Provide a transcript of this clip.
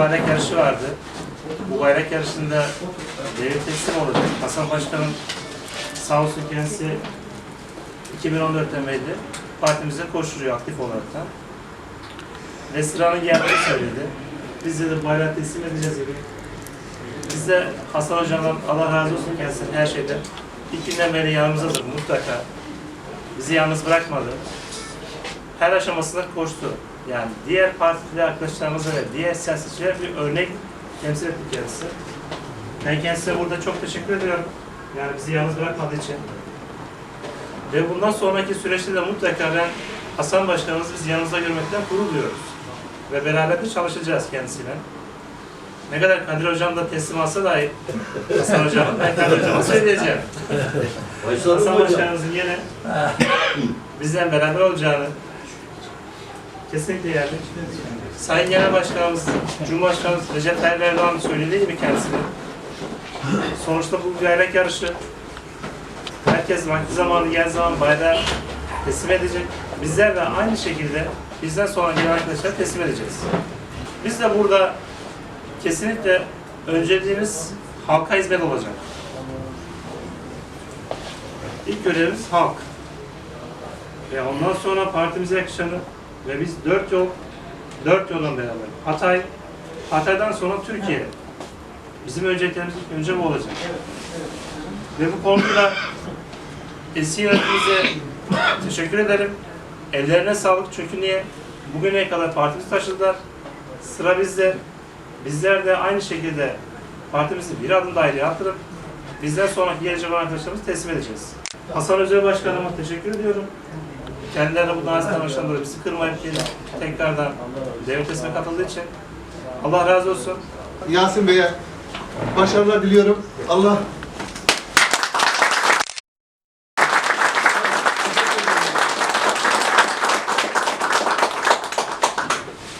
bayrak yarışı vardı. Bu bayrak yarışında devir teslim olacak. Hasan Başkan'ın sağ olsun kendisi 2014'ten beri partimize koşturuyor aktif olaraktan. Ve sıranın geldiğini söyledi. Biz de bayrak teslim edeceğiz gibi. Biz de Hasan Hoca'dan Allah razı olsun kendisi her şeyden. İlk günden beri yanımızdadır mutlaka. Bizi yalnız bırakmadı. Her aşamasında koştu. Yani diğer partili arkadaşlarımıza ve diğer siyasetçilere bir örnek temsil etti kendisi. Ben kendisine burada çok teşekkür ediyorum. Yani bizi yalnız bırakmadığı için. Ve bundan sonraki süreçte de mutlaka ben Hasan Başkanımızı biz yanımızda görmekten gurur duyuyoruz. Ve beraber de çalışacağız kendisiyle. Ne kadar Kadir Hocam da teslim alsa dahi Hasan Hocam'ın ben Kadir Hocam'a söyleyeceğim. Hasan Başkanımızın yine bizden beraber olacağını kesinlikle yani. Sayın Genel Başkanımız, Cumhurbaşkanımız Recep Tayyip Erdoğan söylediği gibi kendisine. Sonuçta bu bayrak yarışı. Herkes vakti zamanı geldiği zaman bayrağı teslim edecek. Bizler de aynı şekilde bizden sonra gelen arkadaşlar teslim edeceğiz. Biz de burada kesinlikle önceliğimiz halka hizmet olacak. İlk görevimiz halk. Ve ondan sonra partimize yakışanı ve biz dört yol, dört yoldan beraber. Hatay, Hatay'dan sonra Türkiye. Bizim önceliklerimiz önce bu olacak. Ve bu konuda eski yönetimimize teşekkür ederim. Ellerine sağlık çünkü niye? Bugüne kadar partimizi taşıdılar. Sıra bizde. Bizler de aynı şekilde partimizi bir adım daha ileri attırıp bizden sonraki gelecek olan arkadaşlarımızı teslim edeceğiz. Hasan Özel Başkanıma teşekkür ediyorum. Kendilerine bu nazik davranıştan dolayı bizi kırmayıp gelip tekrardan devlet teslimine katıldığı için Allah razı olsun. Yasin Bey'e başarılar diliyorum. Allah